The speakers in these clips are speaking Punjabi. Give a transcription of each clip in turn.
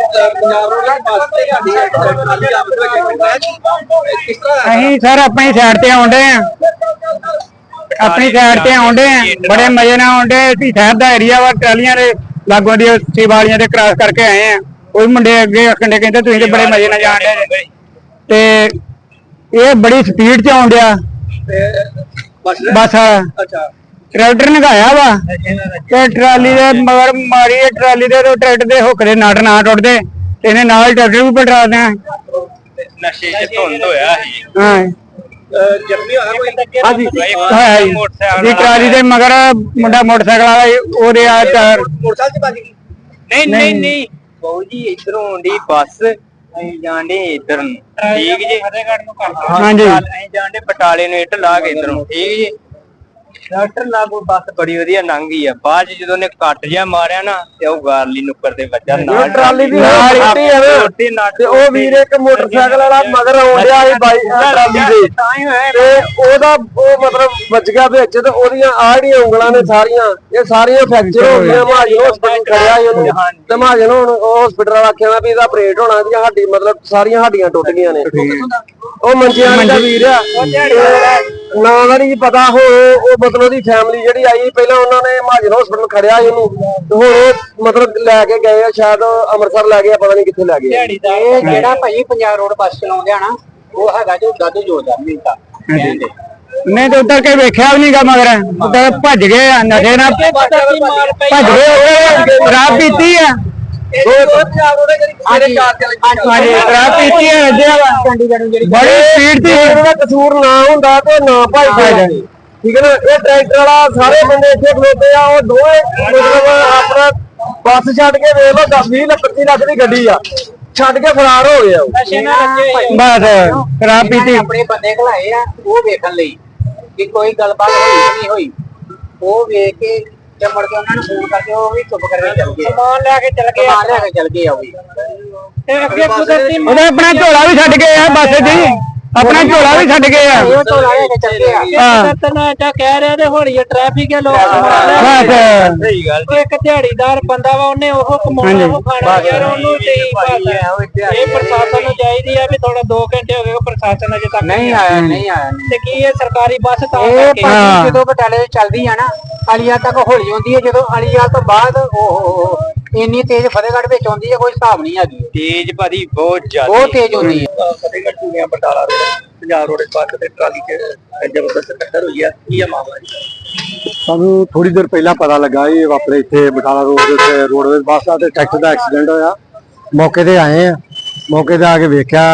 ਪੰਜਾਬ ਰੋਡ ਆਪਸ ਵਿੱਚ ਕਿਸ ਤਰ੍ਹਾਂ ਅਸੀਂ ਸਰ ਆਪਣੀ ਸਾਈਡ ਤੇ ਆਉਂਦੇ ਆ ਆਪਣੀ ਸਾਈਡ ਤੇ ਆਉਂਦੇ ਆ ਬੜੇ ਮਜ਼ੇ ਨਾਲ ਆਉਂਦੇ ਅਸੀਂ ਸ਼ਹਿਰ ਦਾ ਏਰੀਆ ਵਾ ਟਰਾਲੀਆਂ ਦੇ ਲਾਗੋਂ ਦੀ ਵਾਲੀਆਂ ਦੇ ਕ੍ਰਾਸ ਕਰਕੇ ਆਏ ਆ ਕੋਈ ਮੁੰਡੇ ਅੱਗੇ ਆਖੰਡੇ ਕਹਿੰਦੇ ਤੁਸੀਂ ਤੇ ਬੜੇ ਮਜ਼ੇ ਨਾਲ ਜਾਣ ਦੇ ਤੇ ਇਹ ਬੜੀ ਸਪੀਡ 'ਚ ਆਉਂਦਿਆ। ਬਸ। ਅੱਛਾ। ਟਰੈਕਟਰ ਨਗਾਇਆ ਵਾ ਤੇ ਟਰਾਲੀ ਦੇ ਮਗਰ ਮਾਰੀ ਇਹ ਟਰਾਲੀ ਦੇ ਤੇ ਟਰੈਕਟਰ ਦੇ ਹੁੱਕ ਦੇ ਨਟ ਨਾ ਟੁੱਟਦੇ ਤੇ ਇਹਨੇ ਨਾਲ ਟਰੈਕਟਰ ਵੀ ਪਟਰਾ ਦਿਆਂ ਨਸ਼ੇ 'ਚ ਧੁੰਦ ਹੋਇਆ ਸੀ। ਹਾਂ। ਜੱਫੀ ਹੋਇਆ ਕੋਈ? ਹਾਂਜੀ ਹਾਂ ਜੀ। ਜੀ ਟਰਾਲੀ ਦੇ ਮਗਰ ਮੁੰਡਾ ਮੋਟਰਸਾਈਕਲ ਵਾਲਾ ਉਹਦੇ ਆ ਟਾਇਰ ਮੋਟਰਸਾਈਕਲ ਚ ਵੱਜ ਗਈ? ਨਹੀਂ ਨਹੀਂ ਨਹੀਂ ਬਾਊ ਜੀ ਇਧਰੋਂ ਆਉਂਦੀ ਬੱਸ ਅਸੀਂ ਜਾਂਦੇ ਇਧਰ ਨੂੰ। ਠੀਕ ਜੀ? ਫਤਿਹਗੜ੍ਹ ਨੂੰ ਕਰਦਾ ਹਾਂਜੀ। ਅਸੀਂ ਜਾਂਦੇ ਬਟਾਲੇ ਨੂੰ ਇੱਟ ਲਾ ਕੇ ਇਧਰੋਂ। ਠੀਕ ਜੀ? ਡਾਕਟਰ ਲਾਗੂ ਬੱਸ ਬੜੀ ਵਧੀਆ ਲੰਘ ਆ। ਬਾਅਦ ਚ ਜਦੋਂ ਨੇ ਕੱਟ ਜਿਹਾ ਮਾਰਿਆ ਨਾ ਤੇ ਉਹ ਗਾਰਲੀ ਨੁੱਕਰ ਦੇ ਵੱਜਾ। ਨਾਲ ਟਰਾਲੀ ਦੀ ਨਾਲ। ਟੁੱਟੀ ਨਟ ਤੇ ਉਹ ਵੀਰ ਇੱਕ ਮੋਟਰਸਾਈਕਲ ਵਾਲਾ ਮਗਰ ਆਉਂਦਿਆ ਸੀ ਬਾਈ ਆਹ ਟਰਾਲੀ ਦੇ। ਤਾਂ ਉਹਦਾ ਉਹ ਮਤਲਬ ਵੱਜ ਗਿਆ ਵਿੱਚ ਤੇ ਉਹਦੀਆਂ ਆੜੀਆਂ ਉਂਗਲਾਂ ਨੇ ਸਾਰੀਆਂ ਇਹ ਸਾਰੀਆਂ ਫ੍ਰੈਕਚਰ ਹੋ ਗਈਆਂ। ਮਹਾਜਨ ਹਸਪੀਟਲ ਖੜਿਆ ਸੀ ਉਹਨੂੰ। ਤੇ ਮਹਾਜਨ ਹੁਣ ਹਸਪੀਟਲ ਵਾਲਾ ਆਖਿਆ ਵੀ ਇਹਦਾ ਆਪਰੇਟ ਹੋਣਾ ਇਹਦੀਆਂ ਹੱਡੀ ਮਤਲਬ ਸਾਰੀਆਂ ਹੱਡੀਆਂ ਟੁੱਟ ਗਈਆਂ ਨੇ। ਉਹ ਮੰਜਿਆਂ ਦਾ ਵੀਰ ਆ। ਨਾਂ ਦਾ ਨਹੀਂ ਪਤਾ ਹੋ ਉਹ ਮਤਲਬ ਉਹਦੀ ਫੈਮਿਲੀ ਜਿਹੜੀ ਆਈ ਪਹਿਲਾਂ ਉਹਨਾਂ ਨੇ ਮਹਾਜਨ ਹਸਪੀਟਲ ਖੜਿਆ ਸੀ ਉਹਨੂੰ ਤੇ ਹੁਣ ਉਹ ਮਤਲਬ ਲੈ ਕੇ ਗਏ ਆ ਸ਼ਾਇਦ ਅੰਮ੍ਰਿਤਸਰ ਲੈ ਗਏ ਆ, ਪਤਾ ਨਹੀਂ ਕਿੱਥੇ ਲੈ ਗਏ ਆ। ਇਹ ਜਿਹੜਾ ਭਾਈ ਪੰਜਾਬ ਰੋਡ ਬੱਸ ਚਲਾਉਂਦੇ ਆ ਨਾ ਉਹ ਹੈਗਾ ਜੋ ਦਾਦੂ ਨਹੀਂ ਤੇ ਉੱਧਰ ਕੇ ਵੇਖਿਆ ਵੀ ਨਹੀਂਗਾ ਮਗਰ ਉੱਧਰ ਭੱਜ ਗਏ ਆ ਨਸ਼ੇ ਨਾਲ ਭੱਜ ਗਏ ਉਹ ਰਾਤ ਪੀਤੀ ਆ। ਜਿਹੜੀ ਹਾਂਜੀ ਰਾਤ ਪੀਤੀ ਰੱਜਿਆ ਵਾ ਚੰਡੀਗੜ੍ਹ ਨੂੰ ਜਿਹੜੀ ਬੜੀ ਸਪੀਡ ਸੀ ਇਹਦਾ ਕਸੂਰ ਨਾ ਹੁੰਦਾ ਤੇ ਨਾ ਭਾਈ ਜਾਂਦੇ ਠੀਕ ਹੈ ਨਾ? ਇਹ ਟਰੈਕਟਰ ਵਾਲਾ ਸਾਰੇ ਬੰਦੇ ਇੱਥੇ ਖਲੋਤੇ ਆ ਉਹ ਦੋਵੇਂ ਮਤਲਬ ਆਪਣਾ ਬੱਸ ਛੱਡ ਕੇ ਵੇਖ ਲਓ 10 20 ਲੱਖ 25 ਲੱਖ ਦੀ ਗੱਡੀ ਆ। ਛੱਡ ਕੇ ਫਰਾਰ ਹੋ ਗਏ ਆ ਉਹ। ਬਸ ਰਾਤ ਪੀਤੀ। ਆਪਣੇ ਬੰਦੇ ਘਲਾਏ ਆ ਉਹ ਵੇਖਣ ਲਈ ਕਿ ਕੋਈ ਗੱਲਬਾਤ ਹੋਈ ਨਹੀਂ ਹੋਈ ਉਹ ਵੇਖ ਕੇ ਤੇ ਮੁੜ ਕੇ ਉਹਨਾਂ ਨੂੰ ਫੋਨ ਕਰਕੇ ਉਹ ਵੀ ਚੁੱਪ ਕਰਕੇ ਚੱਲ ਗਏ। ਸਮਾਨ ਲੈ ਕੇ ਚੱਲ ਗਏ ਸਮਾਨ ਲੈ ਕੇ ਚੱਲ ਗਏ ਆ ਉਹ ਵੀ। ਤੇ ਅੱਗੇ ਕੁਦਰਤੀ ਉਹਨੇ ਆਪਣਾ ਝੋਲਾ ਵੀ ਛੱਡ ਗਏ ਆ ਬੱਸ ਹੀ। ਆਪਣਾ ਝੋਲਾ ਵੀ ਛੱਡ ਗਏ ਆ ਉਹ ਤੋਂ ਲੈ ਕੇ ਚੱਲ ਗਏ ਆ। ਹਾਂ। ਤਨਾ ਚਾ ਕਹਿ ਰਿਹਾ ਤੇ ਹੌਲੀ ਟ੍ਰੈਫਿਕ ਹੈ ਲੋਕ ਬਸ ਸਹੀ ਗੱਲ ਇੱਕ ਦਿਹਾੜੀਦਾਰ ਬੰਦਾ ਵਾ ਉਹਨੇ ਉਹ ਕਮਾਉਣਾ ਉਹ ਖਾਣਾ ਯਾਰ ਉਹਨੂੰ ਤੇ ਇਹ ਪ੍ਰਸ਼ਾਸਨ ਨੂੰ ਚਾਹੀਦੀ ਆ ਵੀ ਥੋੜਾ 2 ਘੰਟੇ ਹੋ ਗਏ ਪ੍ਰਸ਼ਾਸਨ ਅਜੇ ਤੱਕ ਨਹੀਂ ਆਇਆ ਨਹੀਂ ਆਇਆ ਤੇ ਕੀ ਇਹ ਸਰਕਾਰੀ ਬੱਸ ਤਾਂ ਕਰਕੇ ਹਾਂ। ਜਦੋਂ ਬਟਾਲੇ ਚੱਲਦੀ ਆ ਨਾ ਅਲੀਆ ਤੱਕ ਹੌਲੀ ਹੁੰਦੀ ਹੈ ਜਦੋਂ ਅਲੀਆ ਤੋਂ ਬਾਅਦ ਉਹ ਇੰਨੀ ਤੇਜ਼ ਫਤਿਹਗੜ੍ਹ ਵਿੱਚ ਆਉਂਦੀ ਹੈ ਕੋਈ ਹਿਸਾਬ ਨਹੀਂ ਹੈਗੀ। ਤੇਜ਼ ਭਾਜੀ ਬਹੁਤ ਜ਼ਿਆਦਾ। ਬਹੁਤ ਤੇਜ਼ ਹੁੰਦੀ ਹੈ Fatehgarh Churian Batala road Punjab road bus ਤੇ ਟਰਾਲੀ 'ਚ ਜ਼ਬਰਦਸਤ ਟੱਕਰ ਹੋਈ ਆ। ਕੀ ਆ ਮਾਮਲਾ ਜੀ? ਸਾਨੂੰ ਥੋੜੀ ਦੇਰ ਪਹਿਲਾਂ ਪਤਾ ਲੱਗਾ ਇਹ ਵਾਪਰੇ ਇੱਥੇ ਬਟਾਲਾ ਰੋਡ ਦੇ ਉੱਤੇ ਰੋਡਵੇਜ਼ ਬੱਸ ਦਾ ਤੇ ਟਰੈਕਟਰ ਦਾ ਐਕਸੀਡੈਂਟ ਹੋਇਆ। ਮੌਕੇ ਤੇ ਆਏ ਆ। ਮੌਕੇ ਤੇ ਆ ਕੇ ਵੇਖਿਆ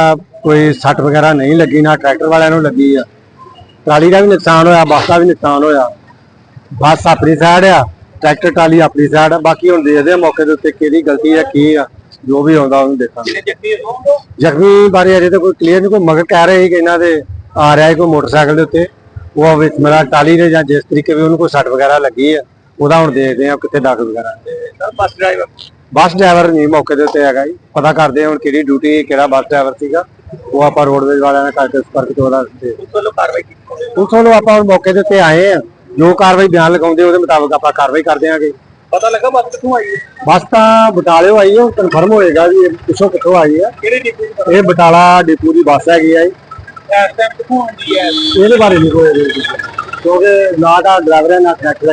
ਕੋਈ ਸੱਟ ਵਗੈਰਾ ਨਹੀਂ ਲੱਗੀ ਨਾ ਟਰੈਕਟਰ ਵਾਲਿਆਂ ਨੂੰ ਲੱਗੀ ਆ। ਟਰਾਲੀ ਦਾ ਵੀ ਨੁਕਸਾਨ ਹੋਇਆ ਬੱਸ ਦਾ ਵੀ ਨੁਕਸਾਨ ਹੋਇਆ। ਬੱਸ ਆਪਣੀ ਸਾਈਡ ਆ ਟਰੈਕਟਰ ਟਰਾਲੀ ਆਪਣੀ ਸਾਈਡ ਆ ਬਾਕੀ ਹੁਣ ਦੇਖਦੇ ਆ ਮੌਕੇ ਦੇ ਉੱਤੇ ਕਿਹਦੀ ਗਲਤੀ ਆ ਕੀ ਆ ਜੋ ਵੀ ਆਉਂਦਾ ਉਹਨੂੰ ਦੇਖਾਂਗੇ। ਜ਼ਖਮੀ ਬਾਰੇ ਅਜੇ ਤਾਂ ਕੋਈ ਕਲੀਅਰ ਨਹੀਂ ਕੋਈ ਮਗਰ ਕਹਿ ਰਹੇ ਸੀ ਕਿ ਇਹਨਾਂ ਦੇ ਆ ਰਿਹਾ ਕੋਈ ਮੋਟਰਸਾਈਕਲ ਦੇ ਉੱਤੇ। ਉਹ ਵਿੱਚ ਮੇਰਾ ਟਾਲੀ ਦੇ ਜਾਂ ਜਿਸ ਤਰੀਕੇ ਵੀ ਉਹਨੂੰ ਕੋਈ ਸੱਟ ਵਗੈਰਾ ਲੱਗੀ ਆ ਉਹਦਾ ਹੁਣ ਦੇਖਦੇ ਆ ਕਿੱਥੇ ਡਾਕ ਵਗੈਰਾ। Sir bus driver bus driver ਨਹੀਂ ਮੌਕੇ ਦੇ ਉੱਤੇ ਹੈਗਾ ਜੀ। ਪਤਾ ਕਰਦੇ ਆ ਹੁਣ ਕਿਹੜੀ ਡਿਊਟੀ ਕਿਹੜਾ ਬੱਸ ਡਰਾਈਵਰ ਸੀਗਾ। ਉਹ ਆਪਾਂ ਰੋਡਵੇਜ਼ ਵਾਲਿਆਂ ਨੇ ਕਰਕੇ ਸੰਪਰਕ ਤੋਂ ਉਹਦਾ ਤੇ ਉਸ ਵੱਲੋਂ ਕਾਰਵਾਈ ਕੀਤੀ ਉਸ ਵੱਲੋਂ ਆਪਾਂ ਹੁਣ ਮੌਕੇ ਦੇ ਉੱਤੇ ਆਏ ਆ ਜੋ ਕਾਰਵਾਈ ਬਿਆਨ ਲਗਾਉਂਦੇ ਉਹਦੇ ਮੁਤਾਬਕ ਆਪਾਂ ਕਾਰਵਾਈ ਕਰਦੇ ਆਂਗੇ। ਪਤਾ ਲੱਗਾ ਬੱਸ ਕਿੱਥੋਂ ਆਈ ਹੈ? ਬੱਸ ਤਾਂ ਬਟਾਲਿਓ ਆਈ ਹੈ ਕਨਫਰਮ ਹੋਏਗਾ ਵੀ ਇਹ ਕਿੱਥੋਂ ਆਈ ਹੈ। ਕਿਹੜੀ ਡਿਪੂ ਦੀ ਇਹ ਬਟਾਲਾ ਡਿਪੂ ਦੀ ਬੱਸ ਹੈਗੀ ਆ ਜੀ। ਇਸ ਟਾਈਮ ਕਿੱਥੋਂ ਆਉਂਦੀ ਹੈ? ਇਹਦੇ ਬਾਰੇ ਨਹੀਂ ਕੋਈ ਕਿਉਂਕਿ ਨਾ ਤਾਂ ਡਰਾਈਵਰ ਹੈ ਨਾ ਕੰਡਕਟਰ ਹੈ